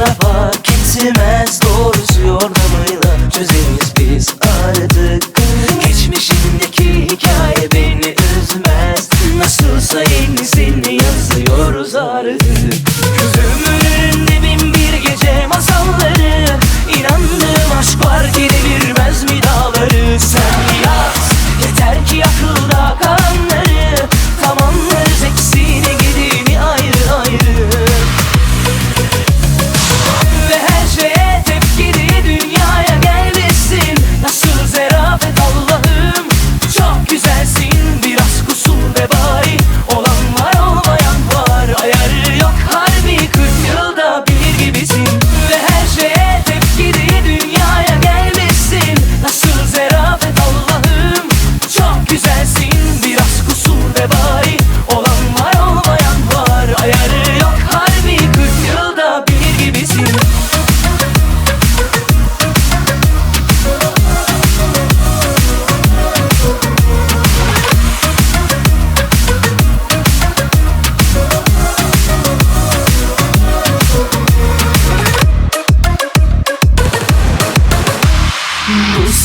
rafa Kesilmez doğrusu yordamıyla Çözeriz biz artık. Geçmişindeki hikaye beni üzmez. Nasılsa yenisini yazıyoruz artık. Gözümü